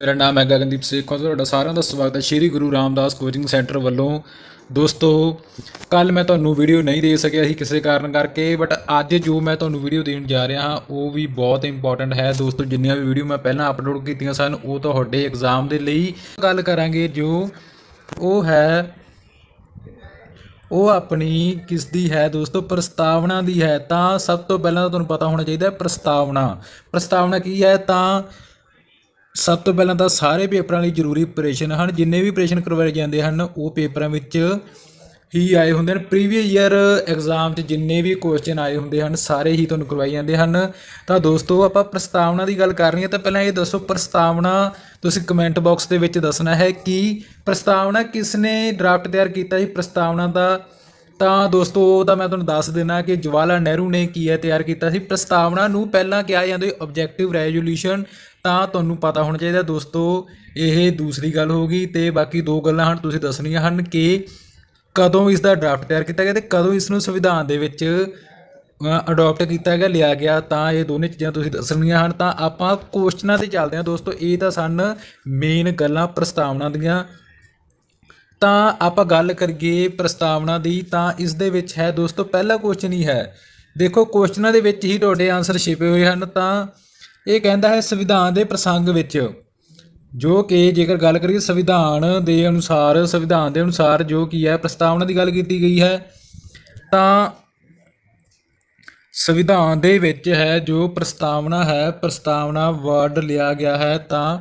ਮੇਰਾ ਨਾਮ ਹੈ ਗਗਨਦੀਪ ਸਿੰਘ ਤੁਹਾਡਾ ਸਾਰਿਆਂ ਦਾ ਸਵਾਗਤ ਹੈ ਸ਼੍ਰੀ ਗੁਰੂ ਰਾਮਦਾਸ ਕੋਚਿੰਗ ਸੈਂਟਰ ਵੱਲੋਂ। ਦੋਸਤੋ ਕੱਲ ਮੈਂ ਤੁਹਾਨੂੰ ਵੀਡੀਓ ਨਹੀਂ ਦੇ ਸਕਿਆ ਸੀ ਕਿਸੇ ਕਾਰਨ ਕਰਕੇ ਬਟ ਅੱਜ ਜੋ ਮੈਂ ਤੁਹਾਨੂੰ ਵੀਡੀਓ ਦੇਣ ਜਾ ਰਿਹਾ ਹਾਂ, ਉਹ ਵੀ ਬਹੁਤ ਇੰਪੋਰਟੈਂਟ ਹੈ। ਦੋਸਤੋ, ਜਿੰਨੀਆਂ ਵੀ ਵੀਡੀਓ ਮੈਂ ਪਹਿਲਾਂ ਅਪਲੋਡ ਕੀਤੀਆਂ ਸਨ, ਉਹ ਤੁਹਾਡੇ ਐਗਜ਼ਾਮ ਦੇ ਲਈ ਗੱਲ ਕਰਾਂਗੇ ਜੋ ਉਹ ਹੈ, ਉਹ ਆਪਣੀ ਕਿਸ ਦੀ ਹੈ ਦੋਸਤੋ? ਪ੍ਰਸਤਾਵਨਾ ਦੀ ਹੈ। ਤਾਂ ਸਭ ਤੋਂ ਪਹਿਲਾਂ ਤਾਂ ਤੁਹਾਨੂੰ ਪਤਾ ਹੋਣਾ ਚਾਹੀਦਾ ਹੈ ਪ੍ਰਸਤਾਵਨਾ। ਪ੍ਰਸਤਾਵਨਾ ਕੀ ਹੈ? ਤਾਂ ਸਭ ਤੋਂ ਪਹਿਲਾਂ ਤਾਂ ਸਾਰੇ ਪੇਪਰਾਂ ਲਈ ਜ਼ਰੂਰੀ ਪ੍ਰੈਸ਼ਨ ਹਨ। ਜਿੰਨੇ ਵੀ ਪ੍ਰੈਸ਼ਨ ਕਰਵਾਏ ਜਾਂਦੇ ਹਨ, ਉਹ ਪੇਪਰਾਂ ਵਿੱਚ ਹੀ ਆਏ ਹੁੰਦੇ ਹਨ। ਪ੍ਰੀਵੀਅਸ ਈਅਰ ਐਗਜ਼ਾਮ 'ਚ ਜਿੰਨੇ ਵੀ ਕੁਐਸਚਨ ਆਏ ਹੁੰਦੇ ਹਨ, ਸਾਰੇ ਹੀ ਤੁਹਾਨੂੰ ਕਰਵਾਏ ਜਾਂਦੇ ਹਨ। ਤਾਂ ਦੋਸਤੋ, ਆਪਾਂ ਪ੍ਰਸਤਾਵਨਾ ਦੀ ਗੱਲ ਕਰ ਰਹੀ ਹਾਂ ਤਾਂ ਪਹਿਲਾਂ ਇਹ ਦੱਸੋ, ਪ੍ਰਸਤਾਵਨਾ ਤੁਸੀਂ ਕਮੈਂਟ ਬਾਕਸ ਦੇ ਵਿੱਚ ਦੱਸਣਾ ਹੈ ਕਿ ਪ੍ਰਸਤਾਵਨਾ ਕਿਸ ਨੇ ਡਰਾਫਟ ਤਿਆਰ ਕੀਤਾ ਸੀ? ਪ੍ਰਸਤਾਵਨਾ ਦਾ ਤਾਂ ਦੋਸਤੋ, ਉਹ ਤਾਂ ਮੈਂ ਤੁਹਾਨੂੰ ਦੱਸ ਦੇਣਾ ਕਿ ਜਵਾਹਰ ਨਹਿਰੂ ਨੇ ਕੀ ਹੈ ਤਿਆਰ ਕੀਤਾ ਸੀ? ਪ੍ਰਸਤਾਵਨਾ ਨੂੰ ਪਹਿਲਾਂ ਕਿਹਾ ਜਾਂਦਾ ਸੀ ਆਬਜੈਕਟਿਵ ਰੈਜ਼ੋਲੂਸ਼ਨ ਤਾਂ ਤੁਹਾਨੂੰ ਪਤਾ ਹੋਣਾ ਚਾਹੀਦਾ ਦੋਸਤੋ, ਇਹ ਦੂਸਰੀ ਗੱਲ ਹੋ ਗਈ ਤੇ ਬਾਕੀ ਦੋ ਗੱਲਾਂ ਹਨ ਤੁਸੀਂ ਦੱਸਣੀਆਂ ਹਨ ਕਿ ਕਦੋਂ ਇਸ ਦਾ ਡਰਾਫਟ ਤਿਆਰ ਕੀਤਾ ਗਿਆ ਤੇ ਕਦੋਂ ਇਸ ਨੂੰ ਸੰਵਿਧਾਨ ਦੇ ਵਿੱਚ ਅਡਾਪਟ ਕੀਤਾ ਗਿਆ, ਲਿਆ ਗਿਆ, ਤਾਂ ਇਹ ਦੋਨੇ ਚੀਜ਼ਾਂ ਤੁਸੀਂ ਦੱਸਣੀਆਂ ਹਨ। ਤਾਂ ਆਪਾਂ ਕੁਐਸਚਨਾਂ ਤੇ ਚੱਲਦੇ ਹਾਂ ਦੋਸਤੋ, ਇਹ ਤਾਂ ਸਨ ਮੇਨ ਗੱਲਾਂ, ਪ੍ਰਸਤਾਵਨਾ ਦੀਆਂ। ਤਾਂ ਆਪਾਂ ਗੱਲ ਕਰੀਏ ਪ੍ਰਸਤਾਵਨਾ ਦੀ, ਤਾਂ ਇਸ ਦੇ ਵਿੱਚ ਹੈ ਦੋਸਤੋ, ਪਹਿਲਾ ਕੁਐਸਚਨ ਹੀ ਹੈ। ਦੇਖੋ ਕੁਐਸਚਨਾਂ ਦੇ ਵਿੱਚ ਹੀ ਤੁਹਾਡੇ ਆਨਸਰ ਛਿਪੇ ਹੋਏ ਹਨ, ਤਾਂ ਇਹ ਕਹਿੰਦਾ ਹੈ ਸੰਵਿਧਾਨ ਦੇ ਪ੍ਰਸੰਗ ਵਿੱਚ, ਜੋ ਕਿ ਜੇਕਰ ਗੱਲ ਕਰੀਏ ਸੰਵਿਧਾਨ ਦੇ ਅਨੁਸਾਰ, ਸੰਵਿਧਾਨ ਦੇ ਅਨੁਸਾਰ ਜੋ ਕੀ ਹੈ, ਪ੍ਰਸਤਾਵਨਾ ਦੀ ਗੱਲ ਕੀਤੀ ਗਈ ਹੈ, ਤਾਂ ਸੰਵਿਧਾਨ ਦੇ ਵਿੱਚ ਹੈ, ਜੋ ਪ੍ਰਸਤਾਵਨਾ ਹੈ, ਪ੍ਰਸਤਾਵਨਾ ਵਰਡ ਲਿਆ ਗਿਆ ਹੈ, ਤਾਂ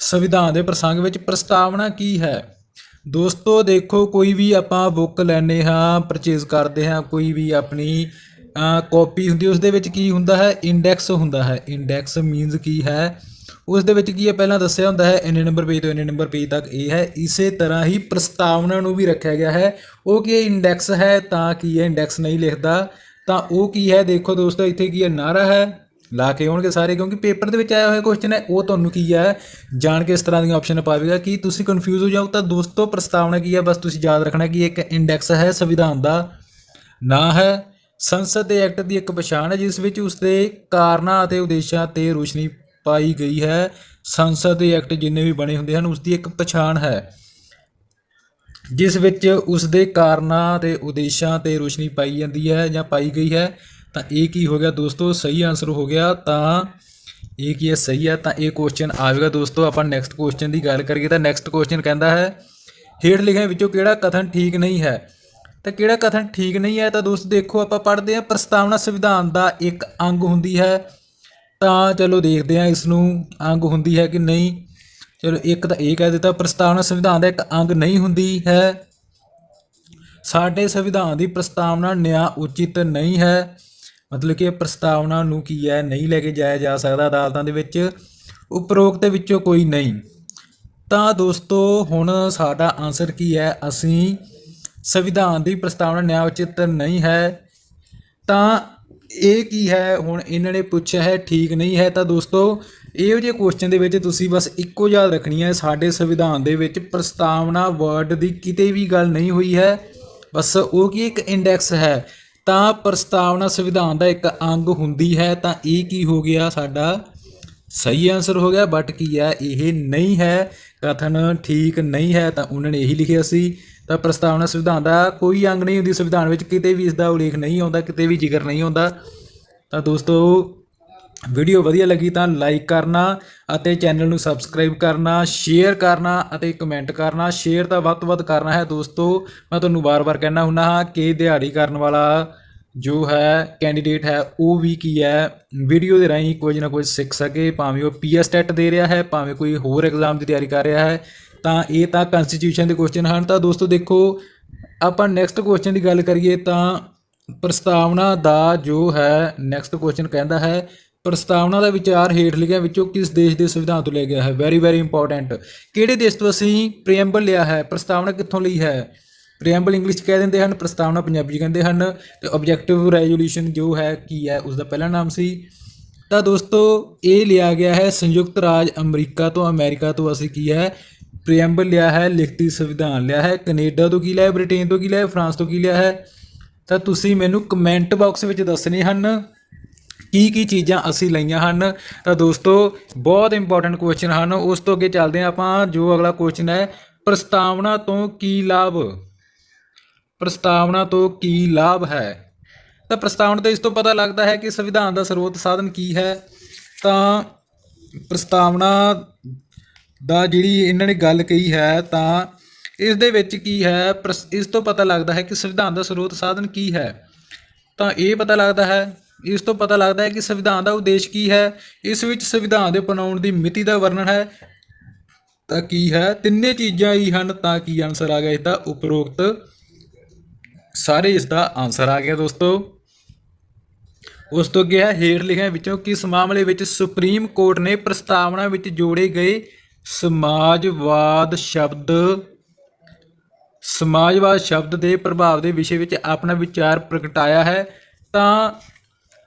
ਸੰਵਿਧਾਨ ਦੇ ਪ੍ਰਸੰਗ ਵਿੱਚ ਪ੍ਰਸਤਾਵਨਾ ਕੀ ਹੈ? ਦੋਸਤੋ, ਦੇਖੋ, ਕੋਈ ਵੀ ਆਪਾਂ ਬੁੱਕ ਲੈਨੇ ਹਾਂ ਪਰਚੇਜ਼ ਕਰਦੇ ਹਾਂ, ਕੋਈ ਵੀ ਆਪਣੀ ਕਾਪੀ ਹੁੰਦੀ ਉਸ ਦੇ ਵਿੱਚ ਕੀ ਹੁੰਦਾ ਹੈ? ਇੰਡੈਕਸ ਹੁੰਦਾ ਹੈ। ਇੰਡੈਕਸ ਮੀਨਸ ਕੀ ਹੈ? ਉਸ ਦੇ ਵਿੱਚ ਕੀ ਹੈ? ਪਹਿਲਾਂ ਦੱਸਿਆ ਹੁੰਦਾ ਹੈ, ਇੰਨੇ ਨੰਬਰ ਪੇਜ ਤੋਂ ਇੰਨੇ ਨੰਬਰ ਪੇਜ ਤੱਕ ਇਹ ਹੈ। ਇਸੇ ਤਰ੍ਹਾਂ ਹੀ ਪ੍ਰਸਤਾਵਨਾ ਨੂੰ ਵੀ ਰੱਖਿਆ ਗਿਆ ਹੈ। ਉਹ ਕੀ ਇੰਡੈਕਸ ਹੈ, ਤਾਂ ਕੀ ਹੈ? ਇੰਡੈਕਸ ਨਹੀਂ ਲਿਖਦਾ। ਤਾਂ ਉਹ ਕੀ ਹੈ? ਦੇਖੋ ਦੋਸਤੋ, ਇੱਥੇ ਕੀ ਹੈ? ਨਾਰਾ ਹੈ। ਲਾ ਕੇ ਆਉਣਗੇ ਸਾਰੇ, ਕਿਉਂਕਿ ਪੇਪਰ ਦੇ ਵਿੱਚ ਆਇਆ ਹੋਇਆ ਕੁਐਸਚਨ ਹੈ। ਉਹ ਤੁਹਾਨੂੰ ਕੀ ਹੈ? ਜਾਣ ਕੇ ਇਸ ਤਰ੍ਹਾਂ ਦੀਆਂ ਆਪਸ਼ਨ ਪਾਵੇਗਾ ਕਿ ਤੁਸੀਂ ਕਨਫਿਊਜ਼ ਹੋ ਜਾਓ। ਤਾਂ ਦੋਸਤੋ, ਪ੍ਰਸਤਾਵਨਾ ਕੀ ਹੈ? ਬਸ ਤੁਸੀਂ ਯਾਦ ਰੱਖਣਾ ਕਿ ਇੱਕ ਇੰਡੈਕਸ ਹੈ, ਸੰਵਿਧਾਨ ਦਾ ਨਾਂ ਹੈ। ਸੰਸਦ ਦੇ ਐਕਟ ਦੀ ਇੱਕ ਪਛਾਣ ਹੈ, ਜਿਸ ਵਿੱਚ ਉਸ ਦੇ ਕਾਰਨਾਂ ਅਤੇ ਉਦੇਸ਼ਾਂ ਤੇ ਰੋਸ਼ਨੀ ਪਾਈ ਗਈ ਹੈ। ਸੰਸਦ ਦੇ ਐਕਟ ਜਿੰਨੇ ਵੀ ਬਣੇ ਹੁੰਦੇ ਹਨ ਉਸ ਦੀ ਇੱਕ ਪਛਾਣ ਹੈ, ਜਿਸ ਵਿੱਚ ਉਸ ਦੇ ਕਾਰਨਾਂ ਤੇ ਉਦੇਸ਼ਾਂ ਤੇ ਰੋਸ਼ਨੀ ਪਾਈ ਜਾਂਦੀ ਹੈ ਜਾਂ ਪਾਈ ਗਈ ਹੈ। ਤਾਂ ਇਹ ਕੀ ਹੋ ਗਿਆ ਦੋਸਤੋ? ਸਹੀ ਆਨਸਰ ਹੋ ਗਿਆ। ਤਾਂ ਇਹ ਕੀ ਹੈ? ਸਹੀ ਹੈ। ਤਾਂ ਇਹ ਕੁਐਸਚਨ ਆਵੇਗਾ ਦੋਸਤੋ। ਆਪਾਂ ਨੈਕਸਟ ਕੁਐਸਚਨ ਦੀ ਗੱਲ ਕਰੀਏ ਤਾਂ ਨੈਕਸਟ ਕੁਐਸਚਨ ਕਹਿੰਦਾ ਹੈ, ਹੇਠ ਲਿਖੇ ਵਿੱਚੋਂ ਕਿਹੜਾ ਕਥਨ ਠੀਕ ਨਹੀਂ ਹੈ? ਤਾਂ ਕਿਹੜਾ ਕਥਨ ਠੀਕ ਨਹੀਂ ਹੈ ਤਾਂ ਦੋਸਤ ਦੇਖੋ ਆਪਾਂ ਪੜ੍ਹਦੇ ਹਾਂ, ਪ੍ਰਸਤਾਵਨਾ ਸੰਵਿਧਾਨ ਦਾ ਇੱਕ ਅੰਗ ਹੁੰਦੀ ਹੈ। ਤਾਂ ਚਲੋ ਦੇਖਦੇ ਹਾਂ ਇਸ ਨੂੰ ਅੰਗ ਹੁੰਦੀ ਹੈ ਕਿ ਨਹੀਂ। ਚਲੋ ਇੱਕ ਤਾਂ ਇਹ ਕਹਿ ਦਿੱਤਾ, ਪ੍ਰਸਤਾਵਨਾ ਸੰਵਿਧਾਨ ਦਾ ਇੱਕ ਅੰਗ ਨਹੀਂ ਹੁੰਦੀ ਹੈ। ਸਾਡੇ ਸੰਵਿਧਾਨ ਦੀ ਪ੍ਰਸਤਾਵਨਾ ਨਿਆਂ ਉਚਿਤ ਨਹੀਂ ਹੈ। ਮਤਲਬ ਕਿ ਪ੍ਰਸਤਾਵਨਾ ਨੂੰ ਕੀ ਹੈ, ਨਹੀਂ ਲੈ ਕੇ ਜਾਇਆ ਜਾ ਸਕਦਾ ਅਦਾਲਤਾਂ ਦੇ ਵਿੱਚ, ਉਪਰੋਕਤ ਵਿੱਚੋਂ ਕੋਈ ਨਹੀਂ। ਤਾਂ ਦੋਸਤੋ, ਹੁਣ ਸਾਡਾ ਆਨਸਰ ਕੀ ਹੈ? ਅਸੀਂ ਸੰਵਿਧਾਨ ਦੀ ਪ੍ਰਸਤਾਵਨਾ ਨਿਆਂ ਉਚਿਤ ਨਹੀਂ ਹੈ, ਤਾਂ ਇਹ ਕੀ ਹੈ? ਹੁਣ ਇਹਨਾਂ ਨੇ ਪੁੱਛਿਆ ਹੈ, ਠੀਕ ਨਹੀਂ ਹੈ। ਤਾਂ ਦੋਸਤੋ, ਇਹੋ ਜਿਹੇ ਕੁਐਸਚਨ ਦੇ ਵਿੱਚ ਤੁਸੀਂ ਬਸ ਇੱਕੋ ਯਾਦ ਰੱਖਣੀ ਹੈ। ਸਾਡੇ ਸੰਵਿਧਾਨ ਦੇ ਵਿੱਚ ਪ੍ਰਸਤਾਵਨਾ ਵਰਡ ਦੀ ਕਿਤੇ ਵੀ ਗੱਲ ਨਹੀਂ ਹੋਈ ਹੈ। ਬਸ ਉਹ ਕੀ ਇੱਕ ਇੰਡੈਕਸ ਹੈ? ਤਾਂ ਪ੍ਰਸਤਾਵਨਾ ਸੰਵਿਧਾਨ ਦਾ ਇੱਕ ਅੰਗ ਹੁੰਦੀ ਹੈ। ਤਾਂ ਇਹ ਕੀ ਹੋ ਗਿਆ? ਸਾਡਾ ਸਹੀ ਆਨਸਰ ਹੋ ਗਿਆ। ਬਟ ਕੀ ਹੈ? ਇਹ ਨਹੀਂ ਹੈ। ਕਥਨ ਠੀਕ ਨਹੀਂ ਹੈ। ਤਾਂ ਉਹਨਾਂ ਨੇ ਇਹੀ ਲਿਖਿਆ ਸੀ। ਤਾਂ ਪ੍ਰਸਤਾਵਨਾ ਸੰਵਿਧਾਨ ਦਾ ਕੋਈ ਅੰਗ ਨਹੀਂ ਹੁੰਦੀ, ਸੰਵਿਧਾਨ ਵਿੱਚ ਕਿਤੇ ਵੀ ਇਸ ਦਾ ਉਲੇਖ ਨਹੀਂ ਆਉਂਦਾ, ਕਿਤੇ ਵੀ ਜ਼ਿਕਰ ਨਹੀਂ ਆਉਂਦਾ ਤਾਂ ਦੋਸਤੋ, ਵੀਡੀਓ ਵਧੀਆ ਲੱਗੀ ਤਾਂ ਲਾਈਕ ਕਰਨਾ ਅਤੇ ਚੈਨਲ ਨੂੰ ਸਬਸਕ੍ਰਾਈਬ ਕਰਨਾ ਸ਼ੇਅਰ ਕਰਨਾ ਅਤੇ ਕਮੈਂਟ ਕਰਨਾ। ਸ਼ੇਅਰ ਤਾਂ ਵੱਧ ਤੋਂ ਵੱਧ ਕਰਨਾ ਹੈ ਦੋਸਤੋ। ਮੈਂ ਤੁਹਾਨੂੰ ਵਾਰ-ਵਾਰ ਕਹਿਣਾ ਹੁੰਦਾ ਹਾਂ ਕਿ ਦਿਹਾੜੀ ਕਰਨ ਵਾਲਾ ਜੋ ਹੈ ਕੈਂਡੀਡੇਟ ਹੈ, ਉਹ ਵੀ ਕੀ ਹੈ? ਵੀਡੀਓ ਦੇ ਰਾਹੀਂ ਕੁਝ ਨਾ ਕੁਝ ਸਿੱਖ ਸਕੇ, ਭਾਵੇਂ ਉਹ ਪੀਐਸ ਟੈਟ ਦੇ ਰਿਹਾ ਹੈ, ਭਾਵੇਂ ਕੋਈ ਹੋਰ ਐਗਜ਼ਾਮ ਦੀ ਤਿਆਰੀ ਕਰ ਰਿਹਾ ਹੈ। ਤਾਂ ਇਹ ਤਾਂ ਕਨਸਟੀਟਿਊਸ਼ਨ ਦੇ ਕੁਐਸਚਨ ਹਨ। ਤਾਂ ਦੋਸਤੋ ਦੇਖੋ, ਆਪਾਂ ਨੈਕਸਟ ਕੁਐਸਚਨ ਦੀ ਗੱਲ ਕਰੀਏ ਤਾਂ ਪ੍ਰਸਤਾਵਨਾ ਦਾ ਜੋ ਹੈ ਨੈਕਸਟ ਕੁਐਸਚਨ ਕਹਿੰਦਾ ਹੈ, ਪ੍ਰਸਤਾਵਨਾ ਦਾ ਵਿਚਾਰ ਹੇਠ ਲਿਖਿਆ ਵਿੱਚੋਂ ਕਿਸ ਦੇਸ਼ ਦੇ ਸੰਵਿਧਾਨ ਤੋਂ ਲਿਆ ਗਿਆ ਹੈ? ਵੈਰੀ ਵੈਰੀ ਇੰਪੋਰਟੈਂਟ ਕਿਹੜੇ ਦੇਸ਼ ਤੋਂ ਅਸੀਂ ਪ੍ਰੀਐਮਬਲ ਲਿਆ ਹੈ? ਪ੍ਰਸਤਾਵਨਾ ਕਿੱਥੋਂ ਲਈ ਹੈ? ਪ੍ਰੀਐਮਬਲ ਇੰਗਲਿਸ਼ ਕਹਿ ਦਿੰਦੇ ਹਨ, ਪ੍ਰਸਤਾਵਨਾ ਪੰਜਾਬੀ ਕਹਿੰਦੇ ਹਨ। ਤੇ ਆਬਜੈਕਟਿਵ ਰੈਜ਼ੋਲੂਸ਼ਨ ਜੋ ਹੈ, ਕੀ ਹੈ? ਉਸ ਦਾ ਪਹਿਲਾ ਨਾਮ ਸੀ। ਤਾਂ ਦੋਸਤੋ, ਇਹ ਲਿਆ ਗਿਆ ਹੈ, ਸੰਯੁਕਤ ਰਾਜ ਅਮਰੀਕਾ ਤੋਂ ਅਮਰੀਕਾ ਤੋਂ ਅਸੀਂ ਕੀ ਹੈ? ਪ੍ਰੀਐਮਬਲ ਲਿਆ ਹੈ, ਲਿਖਤੀ ਸੰਵਿਧਾਨ ਲਿਆ ਹੈ, ਕੈਨੇਡਾ ਤੋਂ ਕੀ ਲਿਆ ਹੈ, ਬ੍ਰਿਟੇਨ ਤੋਂ ਕੀ ਲਿਆ ਹੈ, ਫਰਾਂਸ ਤੋਂ ਕੀ ਲਿਆ ਹੈ? ਤਾਂ ਤੁਸੀਂ ਮੈਨੂੰ ਕਮੈਂਟ ਬਾਕਸ ਵਿੱਚ ਦੱਸਣੇ ਹਨ ਕੀ ਕੀ ਚੀਜ਼ਾਂ ਅਸੀਂ ਲਈਆਂ ਹਨ। ਤਾਂ ਦੋਸਤੋ, ਬਹੁਤ ਇੰਪੋਰਟੈਂਟ ਕੁਐਸਚਨ ਹਨ। ਉਸ ਤੋਂ ਅੱਗੇ ਚੱਲਦੇ ਹਾਂ ਆਪਾਂ, ਜੋ ਅਗਲਾ ਕੁਐਸਚਨ ਹੈ, ਪ੍ਰਸਤਾਵਨਾ ਤੋਂ ਕੀ ਲਾਭ? ਪ੍ਰਸਤਾਵਨਾ ਤੋਂ ਕੀ ਲਾਭ ਹੈ? ਤਾਂ ਪ੍ਰਸਤਾਵਨਾ ਤੋਂ ਇਸ ਤੋਂ ਪਤਾ ਲੱਗਦਾ ਹੈ ਕਿ ਸੰਵਿਧਾਨ ਦਾ ਸਰੋਤ ਸਾਧਨ ਕੀ ਹੈ? ਤਾਂ ਪ੍ਰਸਤਾਵਨਾ ਦਾ ਜਿਹੜੀ ਇਹਨਾਂ ਨੇ ਗੱਲ ਕਹੀ ਹੈ, ਤਾਂ ਇਸ ਦੇ ਵਿੱਚ ਕੀ ਹੈ, ਪ੍ਰਸ- ਇਸ ਤੋਂ ਪਤਾ ਲੱਗਦਾ ਹੈ ਕਿ ਸੰਵਿਧਾਨ ਦਾ ਸਰੋਤ ਸਾਧਨ ਕੀ ਹੈ। ਤਾਂ ਇਹ ਪਤਾ ਲੱਗਦਾ ਹੈ, ਇਸ ਤੋਂ ਪਤਾ ਲੱਗਦਾ ਹੈ ਕਿ ਸੰਵਿਧਾਨ ਦਾ ਉਦੇਸ਼ ਕੀ ਹੈ, ਇਸ ਵਿੱਚ ਸੰਵਿਧਾਨ ਦੇ ਬਣਾਉਣ ਦੀ ਮਿਤੀ ਦਾ ਵਰਣਨ ਹੈ। ਤਾਂ ਕੀ ਹੈ, ਤਿੰਨੇ ਚੀਜ਼ਾਂ ਹੀ ਹਨ, ਤਾਂ ਕੀ ਆਨਸਰ ਆ ਗਿਆ ਇਸ ਦਾ ਉਪਰੋਕਤ। ਸਾਰੇ ਇਸ ਦਾ ਆਨਸਰ ਆ ਗਿਆ ਦੋਸਤੋ। ਉਸ ਤੋਂ ਅੱਗੇ ਹੈ, ਹੇਠ ਲਿਖਿਆ ਵਿੱਚੋਂ ਕਿਸ ਮਾਮਲੇ ਵਿੱਚ ਸੁਪਰੀਮ ਕੋਰਟ ਨੇ ਪ੍ਰਸਤਾਵਨਾ ਵਿੱਚ ਜੋੜੇ ਗਏ ਸਮਾਜਵਾਦ ਸ਼ਬਦ ਸਮਾਜਵਾਦ ਸ਼ਬਦ ਦੇ ਪ੍ਰਭਾਵ ਦੇ ਵਿਸ਼ੇ ਵਿੱਚ ਆਪਣਾ ਵਿਚਾਰ ਪ੍ਰਗਟਾਇਆ ਹੈ, ਤਾਂ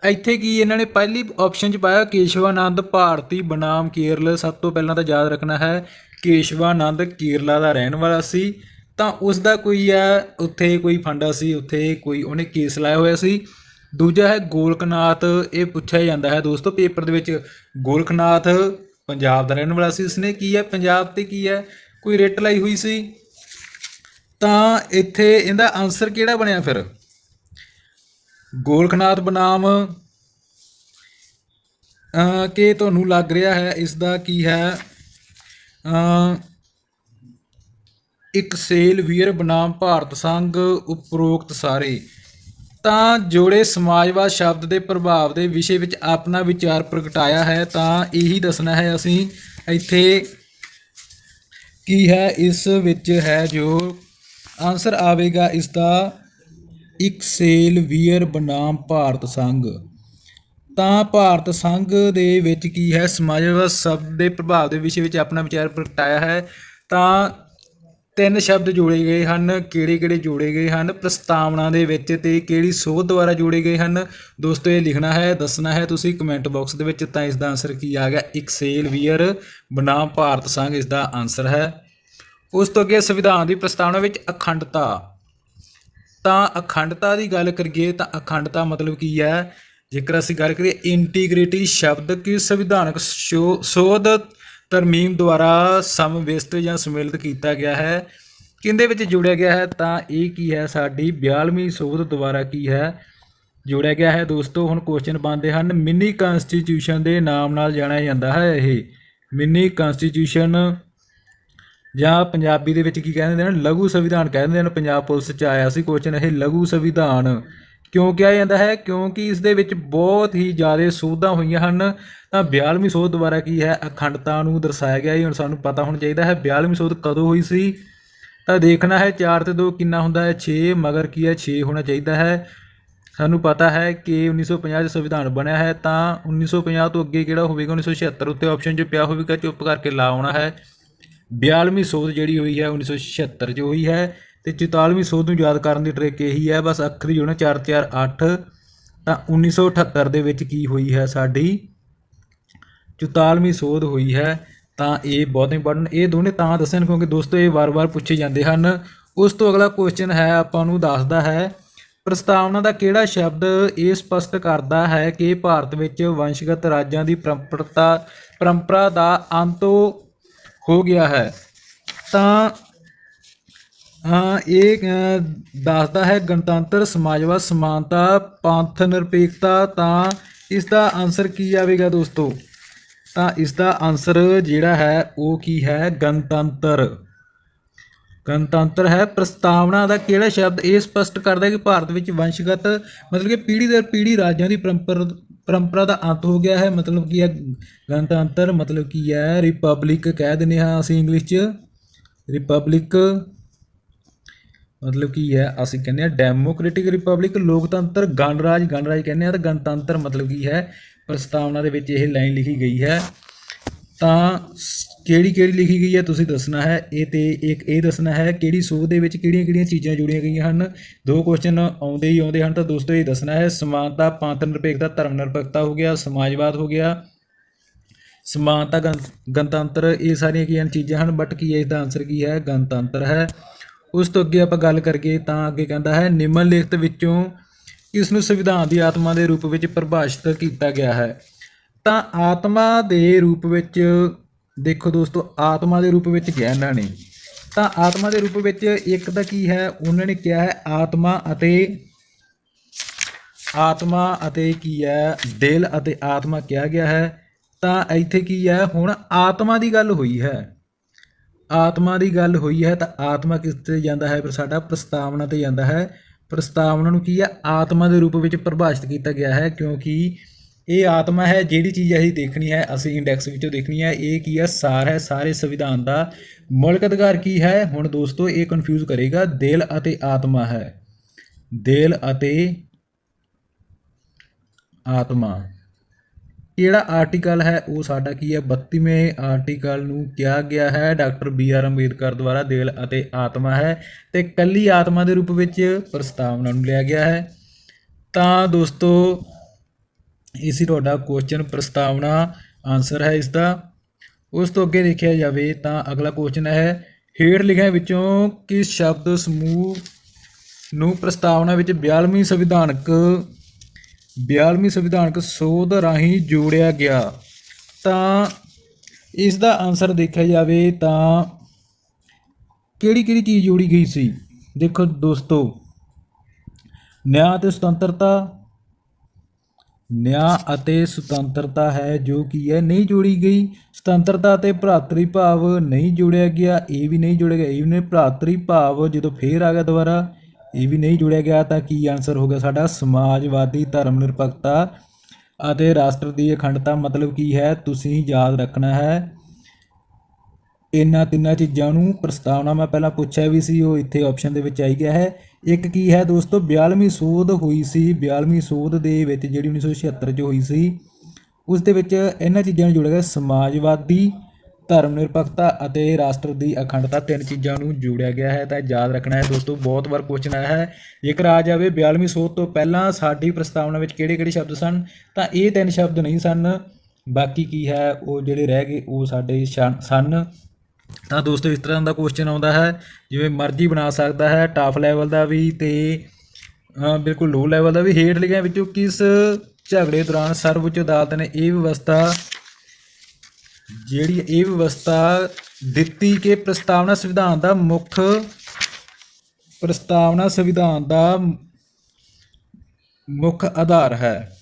ਇੱਥੇ ਕੀ ਇਹਨਾਂ ਨੇ ਪਹਿਲੀ ਆਪਸ਼ਨ 'ਚ ਪਾਇਆ, ਕੇਸ਼ਵਾਨੰਦ ਭਾਰਤੀ ਬਨਾਮ ਕੇਰਲ। ਸਭ ਤੋਂ ਪਹਿਲਾਂ ਤਾਂ ਯਾਦ ਰੱਖਣਾ ਹੈ, ਕੇਸ਼ਵਾਨੰਦ ਕੇਰਲਾ ਦਾ ਰਹਿਣ ਵਾਲਾ ਸੀ, ਤਾਂ ਉਸ ਦਾ ਕੋਈ ਹੈ ਉੱਥੇ ਕੋਈ ਫੰਡਾ ਸੀ, ਉੱਥੇ ਕੋਈ ਉਹਨੇ ਕੇਸ ਲਾਇਆ ਹੋਇਆ ਸੀ। ਦੂਜਾ ਹੈ ਗੋਲਕਨਾਥ, ਇਹ ਪੁੱਛਿਆ ਜਾਂਦਾ ਹੈ ਦੋਸਤੋ, ਪੇਪਰ ਦੇ ਵਿੱਚ ਗੋਲਕਨਾਥ ਪੰਜਾਬ ਦਾ ਰਹਿਣ ਵਾਲਾ ਸੀ, ਉਸਨੇ ਕੀ ਹੈ, ਪੰਜਾਬ ਤੇ ਕੀ ਹੈ, ਕੋਈ ਰਿਟ ਲਾਈ ਹੋਈ ਸੀ? ਤਾਂ ਇੱਥੇ ਇਹਦਾ ਆਨਸਰ ਕਿਹੜਾ ਬਣਿਆ ਫਿਰ? ਗੋਲਖਨਾਥ ਬਨਾਮ ਕਿ ਤੁਹਾਨੂੰ ਲੱਗ ਰਿਹਾ ਹੈ ਇਸ ਦਾ ਕੀ ਹੈ? ਇੱਕ ਸੇਲ ਵੀਰ ਬਨਾਮ ਭਾਰਤ ਸੰਘ ਉਪਰੋਕਤ ਸਾਰੇ। ਤਾਂ ਜੋੜੇ ਸਮਾਜਵਾਦ ਸ਼ਬਦ ਦੇ ਪ੍ਰਭਾਵ ਦੇ ਵਿਸ਼ੇ ਵਿੱਚ ਆਪਣਾ ਵਿਚਾਰ ਪ੍ਰਗਟਾਇਆ ਹੈ, ਤਾਂ ਇਹੀ ਦੱਸਣਾ ਹੈ ਅਸੀਂ ਇੱਥੇ ਕੀ ਹੈ, ਇਸ ਵਿੱਚ ਹੈ ਜੋ ਆਨਸਰ ਆਵੇਗਾ ਇਸ ਦਾ ਇੱਕ ਸੇਲ ਵੀਅਰ ਬਨਾਮ ਭਾਰਤ ਸੰਘ। ਤਾਂ ਭਾਰਤ ਸੰਘ ਦੇ ਵਿੱਚ ਕੀ ਹੈ, ਸਮਾਜਵਾਦ ਸ਼ਬਦ ਦੇ ਪ੍ਰਭਾਵ ਦੇ ਵਿਸ਼ੇ ਵਿੱਚ ਆਪਣਾ ਵਿਚਾਰ ਪ੍ਰਗਟਾਇਆ ਹੈ, ਤਾਂ ਤਿੰਨ ਸ਼ਬਦ ਜੋੜੇ ਗਏ ਹਨ, ਕਿਹੜੇ ਕਿਹੜੇ ਜੋੜੇ ਗਏ ਹਨ, ਪ੍ਰਸਤਾਵਨਾ ਦੇ ਵਿੱਚ ਤੇ ਕਿਹੜੀ ਸੋਧ ਦੁਆਰਾ ਜੋੜੇ ਗਏ ਹਨ? ਦੋਸਤੋ, ਇਹ ਲਿਖਣਾ ਹੈ, ਦੱਸਣਾ ਹੈ ਤੁਸੀਂ ਕਮੈਂਟ ਬਾਕਸ ਦੇ ਵਿੱਚ ਤਾਂ ਇਸ ਦਾ ਆਨਸਰ ਕੀ ਆ ਗਿਆ? ਇੱਕ ਵੀਅਰ ਬਨਾਮ ਭਾਰਤ ਸੰਘ ਇਸ ਦਾ ਆਨਸਰ ਹੈ। ਉਸ ਤੋਂ ਅੱਗੇ ਸੰਵਿਧਾਨ ਦੀ ਪ੍ਰਸਤਾਵਨਾ ਵਿੱਚ ਅਖੰਡਤਾ। ਤਾਂ ਅਖੰਡਤਾ ਦੀ ਗੱਲ ਕਰੀਏ ਤਾਂ ਅਖੰਡਤਾ ਮਤਲਬ ਕੀ ਹੈ? ਜੇਕਰ ਅਸੀਂ ਗੱਲ ਕਰੀਏ ਇੰਟੀਗ੍ਰਿਟੀ ਸ਼ਬਦ, ਕੀ ਸੰਵਿਧਾਨਕ ਸ਼ੋ- ਸੋਧ ਤਰਮੀਮ ਦੁਆਰਾ ਸਮਵਿਸਤ ਜਾਂ ਸਮਿਲਿਤ ਕੀਤਾ ਗਿਆ ਹੈ। ਕਿੰਦੇ ਵਿੱਚ ਜੋੜਿਆ ਗਿਆ ਹੈ? ਤਾਂ ਇਹ ਕੀ ਹੈ? ਸਾਡੀ 42ਵੀਂ ਸੋਧ ਦੁਆਰਾ ਕੀ ਹੈ? ਜੋੜਿਆ ਗਿਆ ਹੈ। ਦੋਸਤੋ, ਹੁਣ ਕੁਐਸਚਨ ਬਣਦੇ ਹਨ, ਮਿੰਨੀ ਕਨਸਟੀਟਿਊਸ਼ਨ ਦੇ ਨਾਮ ਨਾਲ ਜਾਣਿਆ ਜਾਂਦਾ ਹੈ ਇਹ। ਮਿੰਨੀ ਕਨਸਟੀਟਿਊਸ਼ਨ ਜਾਂ ਪੰਜਾਬੀ ਦੇ ਵਿੱਚ ਕੀ ਕਹਿੰਦੇ ਨੇ? ਲਘੂ ਸੰਵਿਧਾਨ ਕਹਿੰਦੇ ਨੇ, ਪੰਜਾਬ ਪੁਲਿਸ ਚ ਆਇਆ ਸੀ ਕੁਐਸਚਨ ਇਹ, ਲਘੂ ਸੰਵਿਧਾਨ। ਕਿਉਂ ਕਿਹਾ ਜਾਂਦਾ ਹੈ? ਕਿਉਂਕਿ ਇਸ ਦੇ ਵਿੱਚ ਬਹੁਤ ਹੀ ਜ਼ਿਆਦਾ ਸੋਧਾਂ ਹੋਈਆਂ ਹਨ। ਤਾਂ 42ਵੀਂ ਸੋਧ ਦੁਆਰਾ ਕੀ ਹੈ? ਅਖੰਡਤਾ ਨੂੰ ਦਰਸਾਇਆ ਗਿਆ ਹੈ ਹੁਣ ਸਾਨੂੰ ਪਤਾ ਹੋਣਾ ਚਾਹੀਦਾ ਹੈ 42ਵੀਂ ਸੋਧ ਕਦੋਂ ਹੋਈ ਸੀ? ਤਾਂ ਦੇਖਣਾ ਹੈ 4 ਤੇ 2 ਕਿੰਨਾ ਹੁੰਦਾ ਹੈ? 6 ਮਗਰ ਕੀ ਹੈ? 6 ਹੋਣਾ ਚਾਹੀਦਾ ਹੈ। ਸਾਨੂੰ ਪਤਾ ਹੈ ਕਿ 1950 ਚ ਸੰਵਿਧਾਨ ਬਣਿਆ ਹੈ, ਤਾਂ 1950 ਤੋਂ ਅੱਗੇ ਕਿਹੜਾ ਹੋਵੇਗਾ? 1976 ਉੱਤੇ ਆਪਸ਼ਨ 'ਚ ਪਿਆ ਹੋਵੇਗਾ, ਚੁੱਪ ਕਰਕੇ ਲਾ ਆਉਣਾ ਹੈ। 42ਵੀਂ ਸੋਧ ਜਿਹੜੀ ਹੋਈ ਹੈ 1976 ਚ ਹੋਈ ਹੈ। ਤੇ 44ਵੀਂ ਸੋਧ ਨੂੰ ਯਾਦ ਕਰਨ ਦੀ ਟ੍ਰਿਕ ਇਹੀ ਹੈ, ਬਸ ਅੱਖਰ ਹੀ ਹੋਣਾ 4 4 8 ਤਾਂ 1978 ਦੇ ਵਿੱਚ ਕੀ ਹੋਈ ਹੈ ਸਾਡੀ? 44ਵੀਂ ਸੋਧ ਹੋਈ ਹੈ, ਤਾਂ ਇਹ ਬਹੁਤ ਇੰਪੋਰਟੈਂਟ ਇਹ ਦੋਨੇ ਤਾਂ ਦੱਸਣ ਕਿਉਂਕਿ ਦੋਸਤੋ ਇਹ ਵਾਰ-ਵਾਰ ਪੁੱਛੇ ਜਾਂਦੇ ਹਨ। ਉਸ ਤੋਂ ਅਗਲਾ ਕੁਐਸਚਨ ਹੈ, ਆਪਾਂ ਨੂੰ ਦੱਸਦਾ ਹੈ, ਪ੍ਰਸਤਾਵਨਾ ਦਾ ਕਿਹੜਾ ਸ਼ਬਦ ਇਹ ਸਪਸ਼ਟ ਕਰਦਾ ਹੈ ਕਿ ਭਾਰਤ ਵਿੱਚ ਵੰਸ਼ਗਤ ਰਾਜਾਂ ਦੀ ਪਰੰਪਰਤਾ, ਪਰੰਪਰਾ ਦਾ ਅੰਤ ਹੋ ਗਿਆ ਹੈ? ਤਾਂ ਇਹ ਦੱਸਦਾ ਹੈ ਗਣਤੰਤਰ ਸਮਾਜਵਾਦ ਸਮਾਨਤਾ ਪੰਥ ਨਿਰਪੇਖਤਾ, ਤਾਂ ਇਸ ਦਾ ਆਨਸਰ ਕੀ ਆਵੇਗਾ ਦੋਸਤੋ? ਤਾਂ ਇਸ ਦਾ ਆਨਸਰ ਜਿਹੜਾ ਹੈ, ਉਹ ਕੀ ਹੈ? ਗਣਤੰਤਰ। ਗਣਤੰਤਰ ਹੈ ਪ੍ਰਸਤਾਵਨਾ ਦਾ ਕਿਹੜਾ ਸ਼ਬਦ? ਇਹ ਸਪਸ਼ਟ ਕਰਦਾ ਹੈ ਕਿ ਭਾਰਤ ਵਿੱਚ ਵੰਸ਼ਗਤ, ਮਤਲਬ ਕਿ ਪੀੜ੍ਹੀ ਦਰ ਪੀੜ੍ਹੀ ਰਾਜਾਂ ਦੀ ਪਰੰਪਰਾ ਪਰੰਪਰਾ ਦਾ ਅੰਤ ਹੋ ਗਿਆ ਹੈ। ਮਤਲਬ ਕੀ ਹੈ ਗਣਤੰਤਰ? ਮਤਲਬ ਕੀ ਹੈ? ਰਿਪਬਲਿਕ ਕਹਿ ਦਿੰਦੇ ਹਾਂ ਅਸੀਂ ਇੰਗਲਿਸ਼ 'ਚ। ਰਿਪਬਲਿਕ ਮਤਲਬ ਕੀ ਹੈ, ਅਸੀਂ ਕਹਿੰਦੇ ਹਾਂ ਡੈਮੋਕ੍ਰੈਟਿਕ ਰਿਪਬਲਿਕ ਲੋਕਤੰਤਰ ਗਣਰਾਜ ਗਣਰਾਜ ਕਹਿੰਦੇ ਆ ਤਾਂ ਗਣਤੰਤਰ ਮਤਲਬ ਕੀ ਹੈ, ਪ੍ਰਸਤਾਵਨਾ ਦੇ ਵਿੱਚ ਇਹ ਲਾਈਨ ਲਿਖੀ ਗਈ ਹੈ। ਤਾਂ ਕਿਹੜੀ ਕਿਹੜੀ ਲਿਖੀ ਗਈ ਹੈ, ਤੁਸੀਂ ਦੱਸਣਾ ਹੈ, ਇਹ ਤੇ ਇੱਕ ਇਹ ਦੱਸਣਾ ਹੈ ਕਿਹੜੀ ਸੋਧ ਦੇ ਵਿੱਚ ਕਿਹੜੀਆਂ ਕਿਹੜੀਆਂ ਚੀਜ਼ਾਂ ਜੁੜੀਆਂ ਗਈਆਂ ਹਨ। ਦੋ ਕੁਐਸਚਨ ਆਉਂਦੇ ਹੀ ਆਉਂਦੇ ਹਨ ਤਾਂ ਦੋਸਤੋ ਇਹ ਦੱਸਣਾ ਹੈ, ਸਮਾਨਤਾ ਪੰਥ ਨਿਰਪੇਖਤਾ, ਧਰਮ ਨਿਰਪੇਖਤਾ ਹੋ ਗਿਆ, ਸਮਾਜਵਾਦ ਹੋ ਗਿਆ। ਸਮਾਨਤਾ, ਗਣ- ਗਣਤੰਤਰ ਇਹ ਸਾਰੀਆਂ ਕੀ ਹਨ, ਚੀਜ਼ਾਂ ਹਨ ਬਟ ਕੀ ਹੈ, ਇਸ ਦਾ ਆਨਸਰ ਕੀ ਹੈ, ਗਣਤੰਤਰ ਹੈ। ਉਸ ਤੋਂ ਅੱਗੇ ਆਪਾਂ ਗੱਲ ਕਰੀਏ ਤਾਂ ਅੱਗੇ ਕਹਿੰਦਾ ਹੈ ਨਿਮਨ ਲਿਖਤ ਵਿੱਚੋਂ ਇਸ ਨੂੰ ਸੰਵਿਧਾਨ ਦੀ ਆਤਮਾ ਦੇ ਰੂਪ ਵਿੱਚ ਪਰਿਭਾਸ਼ਿਤ ਕੀਤਾ ਗਿਆ ਹੈ। ਤਾਂ ਆਤਮਾ ਦੇ ਰੂਪ ਵਿੱਚ, ਦੇਖੋ ਦੋਸਤੋ, ਆਤਮਾ ਦੇ ਰੂਪ ਵਿੱਚ ਕਿਹਾ ਇਹਨਾਂ ਨੇ। ਤਾਂ ਆਤਮਾ ਦੇ ਰੂਪ ਵਿੱਚ ਇੱਕ ਤਾਂ ਕੀ ਹੈ, ਉਹਨਾਂ ਨੇ ਕਿਹਾ ਹੈ ਆਤਮਾ ਅਤੇ ਆਤਮਾ ਅਤੇ ਕੀ ਹੈ, ਦਿਲ ਅਤੇ ਆਤਮਾ ਕਿਹਾ ਗਿਆ ਹੈ। ਤਾਂ ਇੱਥੇ ਕੀ ਹੈ, ਹੁਣ ਆਤਮਾ ਦੀ ਗੱਲ ਹੋਈ ਹੈ। ਆਤਮਾ ਦੀ ਗੱਲ ਹੋਈ ਹੈ ਤਾਂ ਆਤਮਾ ਕਿਸ ਤੇ ਜਾਂਦਾ ਹੈ? ਪਰ ਸਾਡਾ ਪ੍ਰਸਤਾਵਨਾ ਤੇ ਜਾਂਦਾ ਹੈ। ਪ੍ਰਸਤਾਵਨਾ ਨੂੰ ਕੀ ਹੈ? ਆਤਮਾ ਦੇ ਰੂਪ ਵਿੱਚ ਪਰਿਭਾਸ਼ਿਤ ਕੀਤਾ ਗਿਆ ਹੈ ਕਿਉਂਕਿ ਇਹ ਆਤਮਾ ਹੈ, ਜਿਹੜੀ ਚੀਜ਼ ਅਸੀਂ ਦੇਖਣੀ ਹੈ, ਅਸੀਂ ਇੰਡੈਕਸ ਵਿੱਚੋਂ ਦੇਖਣੀ ਹੈ, ਇਹ ਕੀ ਹੈ? ਸਾਰ ਹੈ। ਸਾਰੇ ਸੰਵਿਧਾਨ ਦਾ ਮੌਲਿਕ ਅਧਿਕਾਰ ਕੀ ਹੈ? ਹੁਣ ਦੋਸਤੋ, ਇਹ ਕਨਫਿਊਜ਼ ਕਰੇਗਾ। ਦਿਲ ਅਤੇ ਆਤਮਾ ਹੈ। ਦਿਲ ਅਤੇ ਆਤਮਾ। ਕਿਹੜਾ ਆਰਟੀਕਲ ਹੈ ਉਹ ਸਾਡਾ ਕੀ ਹੈ? 32ਵੇਂ ਆਰਟੀਕਲ ਨੂੰ ਕਿਹਾ ਗਿਆ ਹੈ ਡਾਕਟਰ ਬੀ ਆਰ ਅੰਬੇਦਕਰ ਦੁਆਰਾ ਦਿਲ ਅਤੇ ਆਤਮਾ ਹੈ ਤੇ ਕੱਲੀ ਆਤਮਾ ਦੇ ਰੂਪ ਵਿੱਚ ਪ੍ਰਸਤਾਵਨਾ ਨੂੰ ਲਿਆ ਗਿਆ ਹੈ। ਤਾਂ ਦੋਸਤੋ, ਇਹ ਸੀ ਤੁਹਾਡਾ ਕੁਐਸਚਨ ਪ੍ਰਸਤਾਵਨਾ ਆਨਸਰ ਹੈ ਇਸ ਦਾ ਉਸ ਤੋਂ ਅੱਗੇ ਦੇਖਿਆ ਜਾਵੇ ਤਾਂ ਅਗਲਾ ਕੁਐਸਚਨ ਹੈ, ਹੇਠ ਲਿਖਿਆਂ ਵਿੱਚੋਂ ਕਿਸ ਸ਼ਬਦ ਸਮੂਹ ਨੂੰ ਪ੍ਰਸਤਾਵਨਾ ਵਿੱਚ 42ਵੀਂ ਸੰਵਿਧਾਨਕ 42ਵੀਂ ਸੰਵਿਧਾਨਕ ਸੋਧ ਰਾਹੀਂ ਜੋੜਿਆ ਗਿਆ। ਤਾਂ ਇਸ ਦਾ ਆਨਸਰ ਦੇਖਿਆ ਜਾਵੇ ਤਾਂ ਕਿਹੜੀ ਕਿਹੜੀ ਚੀਜ਼ ਜੋੜੀ ਗਈ ਸੀ? ਦੇਖੋ ਦੋਸਤੋ, ਨਿਆਂ ਤੇ ਸੁਤੰਤਰਤਾ। ਨਿਆਂ ਅਤੇ ਸੁਤੰਤਰਤਾ ਹੈ ਜੋ ਕੀ ਹੈ, ਨਹੀਂ ਜੋੜੀ ਗਈ। ਸੁਤੰਤਰਤਾ ਤੇ ਭਰਾਤਰੀ ਭਾਵ ਨਹੀਂ ਜੋੜਿਆ ਗਿਆ, ਇਹ ਵੀ ਨਹੀਂ ਜੋੜਿਆ ਗਿਆ, ਇਹ ਵੀ ਨਹੀਂ ਭਰਾਤਰੀ ਭਾਵ ਜਦੋਂ ਫੇਰ ਆ ਗਿਆ ਦੁਬਾਰਾ। ਇਹ ਵੀ ਨਹੀਂ ਜੁੜਿਆ ਗਿਆ ਤਾਂ ਕੀ ਆਨਸਰ ਹੋ ਗਿਆ ਸਾਡਾ? ਸਮਾਜਵਾਦੀ ਧਰਮ ਨਿਰਪੱਖਤਾ ਅਤੇ ਰਾਸ਼ਟਰ ਦੀ ਅਖੰਡਤਾ ਮਤਲਬ ਕੀ ਹੈ? ਤੁਸੀਂ ਯਾਦ ਰੱਖਣਾ ਹੈ। ਇਹਨਾਂ ਤਿੰਨਾਂ ਚੀਜ਼ਾਂ ਨੂੰ ਪ੍ਰਸਤਾਵਨਾ ਮੈਂ ਪਹਿਲਾਂ ਪੁੱਛਿਆ ਵੀ ਸੀ, ਉਹ ਇੱਥੇ ਆਪਸ਼ਨ ਦੇ ਵਿੱਚ ਆਈ ਗਿਆ ਹੈ। ਇੱਕ ਕੀ ਹੈ ਦੋਸਤੋ? 42ਵੀਂ ਸੋਧ ਹੋਈ ਸੀ 42ਵੀਂ ਸੋਧ ਦੇ ਵਿੱਚ ਜਿਹੜੀ 1976 ਚ ਹੋਈ ਸੀ, ਉਸ ਦੇ ਵਿੱਚ ਇਹਨਾਂ ਚੀਜ਼ਾਂ ਨੂੰ ਜੋੜਿਆ ਗਿਆ, ਸਮਾਜਵਾਦੀ ਧਰਮ ਨਿਰਪੱਖਤਾ ਅਤੇ ਰਾਸ਼ਟਰ ਦੀ ਅਖੰਡਤਾ ਤਿੰਨ ਚੀਜ਼ਾਂ ਨੂੰ ਜੋੜਿਆ ਗਿਆ ਹੈ, ਤਾਂ ਯਾਦ ਰੱਖਣਾ ਹੈ ਦੋਸਤੋ, ਬਹੁਤ ਵਾਰ ਕੁਐਸਚਨ ਆਇਆ ਹੈ। ਜੇਕਰ ਆ ਜਾਵੇ 42ਵੀਂ ਸੋਧ ਤੋਂ ਪਹਿਲਾਂ ਸਾਡੀ ਪ੍ਰਸਤਾਵਨਾ ਵਿੱਚ ਕਿਹੜੇ-ਕਿਹੜੇ ਸ਼ਬਦ ਸਨ, ਤਾਂ ਇਹ ਤਿੰਨ ਸ਼ਬਦ ਨਹੀਂ ਸਨ। ਬਾਕੀ ਕੀ ਹੈ, ਉਹ ਜਿਹੜੇ ਰਹਿ ਗਏ, ਉਹ ਸਾਡੇ ਸ਼ਨ- ਸਨ। ਤਾਂ ਦੋਸਤੋ, ਇਸ ਤਰ੍ਹਾਂ ਦਾ ਕੁਐਸਚਨ ਆਉਂਦਾ ਹੈ, ਜਿਵੇਂ ਮਰਜ਼ੀ ਬਣਾ ਸਕਦਾ ਹੈ ਟਾਪ ਲੈਵਲ ਦਾ ਵੀ ਤੇ ਬਿਲਕੁਲ ਲੋ ਲੈਵਲ ਦਾ ਵੀ। ਹੇਠ ਲਿਖਿਆਂ ਵਿੱਚੋਂ ਕਿਸ ਝਗੜੇ ਦੌਰਾਨ ਸਰਵਉੱਚ ਅਦਾਲਤ ਨੇ ਇਹ ਵਿਵਸਥਾ ਜਿਹੜੀ ਇਹ ਵਿਵਸਥਾ ਦਿੱਤੀ ਕਿ ਪ੍ਰਸਤਾਵਨਾ ਸੰਵਿਧਾਨ ਦਾ ਮੁੱਖ ਪ੍ਰਸਤਾਵਨਾ ਸੰਵਿਧਾਨ ਦਾ ਮੁੱਖ ਆਧਾਰ ਹੈ।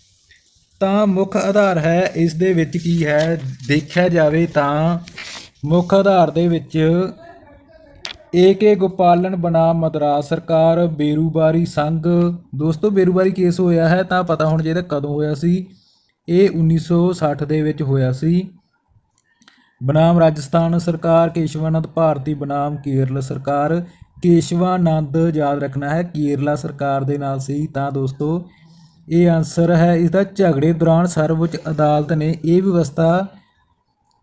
ਤਾਂ ਮੁੱਖ ਆਧਾਰ ਹੈ, ਇਸ ਦੇ ਵਿੱਚ ਕੀ ਹੈ? ਦੇਖਿਆ ਜਾਵੇ ਤਾਂ ਮੁੱਖ ਆਧਾਰ ਦੇ ਵਿੱਚ ਏਕੇ ਗੋਪਾਲਨ ਬਨਾਮ ਮਦਰਾਸ ਸਰਕਾਰ, ਬੇਰੂਬਾਰੀ ਸੰਘ। ਦੋਸਤੋ, ਬੇਰੂਬਾਰੀ ਕੇਸ ਹੋਇਆ ਹੈ, ਤਾਂ ਪਤਾ ਹੋਣਾ ਚਾਹੀਦਾ ਕਦੋਂ ਹੋਇਆ ਸੀ? ਇਹ 1960 ਦੇ ਵਿੱਚ ਹੋਇਆ ਸੀ। ਬਨਾਮ ਰਾਜਸਥਾਨ ਸਰਕਾਰ, ਕੇਸ਼ਵਾਨੰਦ ਭਾਰਤੀ ਬਨਾਮ ਕੇਰਲ ਸਰਕਾਰ। ਕੇਸ਼ਵਾਨੰਦ, ਯਾਦ ਰੱਖਣਾ ਹੈ, ਕੇਰਲਾ ਸਰਕਾਰ ਦੇ ਨਾਲ ਸੀ। ਤਾਂ ਦੋਸਤੋ, ਇਹ ਆਨਸਰ ਹੈ ਇਸ ਦਾ ਝਗੜੇ ਦੌਰਾਨ ਸਰਵਉੱਚ ਅਦਾਲਤ ਨੇ ਇਹ ਵਿਵਸਥਾ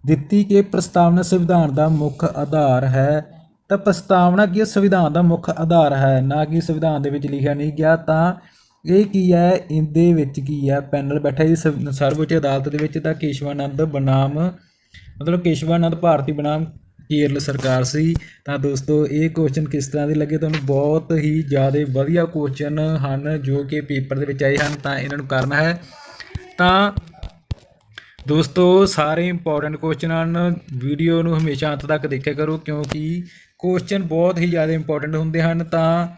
ਦਿੱਤੀ ਕਿ ਪ੍ਰਸਤਾਵਨਾ ਸੰਵਿਧਾਨ ਦਾ ਮੁੱਖ ਆਧਾਰ ਹੈ। ਤਾਂ ਪ੍ਰਸਤਾਵਨਾ ਕੀ ਹੈ? ਸੰਵਿਧਾਨ ਦਾ ਮੁੱਖ ਆਧਾਰ ਹੈ। ਨਾ ਕਿ ਸੰਵਿਧਾਨ ਦੇ ਵਿੱਚ ਲਿਖਿਆ ਨਹੀਂ ਗਿਆ, ਤਾਂ ਇਹ ਕੀ ਹੈ? ਇਹਦੇ ਵਿੱਚ ਕੀ ਹੈ? ਪੈਨਲ ਬੈਠਾ ਜੀ ਸਰਵਉੱਚ ਅਦਾਲਤ ਦੇ ਵਿੱਚ ਤਾਂ ਕੇਸ਼ਵਾਨੰਦ ਬਨਾਮ ਮਤਲਬ ਕੇਸ਼ਵਾਨੰਦ ਭਾਰਤੀ ਬਨਾਮ ਕੇਰਲ ਸਰਕਾਰ ਸੀ। ਤਾਂ ਦੋਸਤੋ, ਇਹ ਕੁਐਸਚਨ ਕਿਸ ਤਰ੍ਹਾਂ ਦੇ ਲੱਗੇ? ਤੁਹਾਨੂੰ ਬਹੁਤ ਹੀ ਜ਼ਿਆਦਾ ਵਧੀਆ ਕੁਐਸਚਨ ਹਨ ਜੋ ਕਿ ਪੇਪਰ ਦੇ ਵਿੱਚ ਆਏ ਹਨ, ਤਾਂ ਇਹਨਾਂ ਨੂੰ ਕਰਨਾ ਹੈ। ਤਾਂ ਦੋਸਤੋ, ਸਾਰੇ ਇੰਪੋਰਟੈਂਟ ਕੁਐਸਚਨ ਹਨ। ਵੀਡੀਓ ਨੂੰ ਹਮੇਸ਼ਾ ਅੰਤ ਤੱਕ ਦੇਖਿਆ ਕਰੋ, ਕਿਉਂਕਿ ਕੁਐਸਚਨ ਬਹੁਤ ਹੀ ਜ਼ਿਆਦਾ ਇੰਪੋਰਟੈਂਟ ਹੁੰਦੇ ਹਨ। ਤਾਂ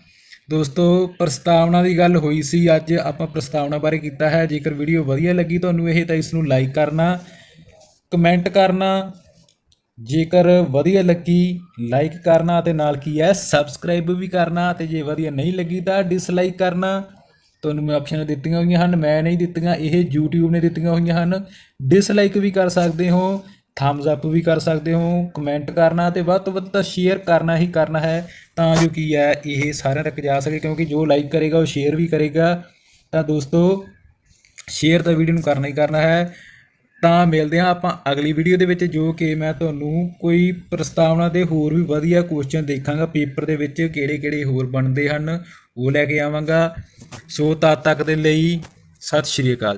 ਦੋਸਤੋ, ਪ੍ਰਸਤਾਵਨਾ ਦੀ ਗੱਲ ਹੋਈ ਸੀ, ਅੱਜ ਆਪਾਂ ਪ੍ਰਸਤਾਵਨਾ ਬਾਰੇ ਕੀਤਾ ਹੈ। ਜੇਕਰ ਵੀਡੀਓ ਵਧੀਆ ਲੱਗੀ ਤੁਹਾਨੂੰ ਇਹ, ਤਾਂ ਇਸ ਨੂੰ ਲਾਈਕ ਕਰਨਾ। ਕਮੈਂਟ ਕਰਨਾ। ਜੇਕਰ ਵਧੀਆ ਲੱਗੀ ਲਾਈਕ ਕਰਨਾ ਅਤੇ ਨਾਲ ਕੀ ਹੈ ਸਬਸਕ੍ਰਾਈਬ ਵੀ ਕਰਨਾ ਤੇ ਜੇ ਵਧੀਆ ਨਹੀਂ ਲੱਗੀ ਤਾਂ ਡਿਸਲਾਈਕ ਕਰਨਾ। ਤੁਹਾਨੂੰ ਮੈਂ ਆਪਸ਼ਨ ਦਿੱਤੀਆਂ ਹੋਈਆਂ ਹਨ, ਮੈਂ ਨਹੀਂ ਦਿੱਤੀਆਂ, ਇਹ YouTube ਨੇ ਦਿੱਤੀਆਂ ਹੋਈਆਂ ਹਨ। ਡਿਸਲਾਈਕ ਵੀ ਕਰ ਸਕਦੇ ਹੋ ਥੰਬਸ ਅਪ ਵੀ ਕਰ ਸਕਦੇ ਹੋ ਕਮੈਂਟ ਕਰਨਾ ਤੇ ਵੱਧ ਤੋਂ ਵੱਧ ਤਾਂ ਸ਼ੇਅਰ ਕਰਨਾ ਹੀ ਕਰਨਾ ਹੈ, ਤਾਂ ਜੋ ਕੀ ਹੈ, ਇਹ ਸਾਰਿਆਂ ਤੱਕ ਜਾ ਸਕੇ, ਕਿਉਂਕਿ ਜੋ ਲਾਈਕ ਕਰੇਗਾ ਉਹ ਸ਼ੇਅਰ ਵੀ ਕਰੇਗਾ। ਤਾਂ ਦੋਸਤੋ ਸ਼ੇਅਰ ਤਾਂ ਵੀਡੀਓ ਨੂੰ ਕਰਨਾ ਹੀ ਕਰਨਾ ਹੈ। ਤਾਂ ਮਿਲਦੇ ਹਾਂ ਆਪਾਂ ਅਗਲੀ ਵੀਡੀਓ ਦੇ ਵਿੱਚ, ਜੋ ਕਿ ਮੈਂ ਤੁਹਾਨੂੰ ਕੋਈ ਪ੍ਰਸਤਾਵਨਾ ਦੇ ਹੋਰ ਵੀ ਵਧੀਆ ਕੁਐਸਚਨ ਦੇਖਾਂਗਾ ਪੇਪਰ ਦੇ ਵਿੱਚ ਕਿਹੜੇ ਕਿਹੜੇ ਹੋਰ ਬਣਦੇ ਹਨ, ਉਹ ਲੈ ਕੇ ਆਵਾਂਗਾ। ਸੋ ਤਦ ਤੱਕ ਦੇ ਲਈ ਸਤਿ ਸ਼੍ਰੀ ਅਕਾਲ।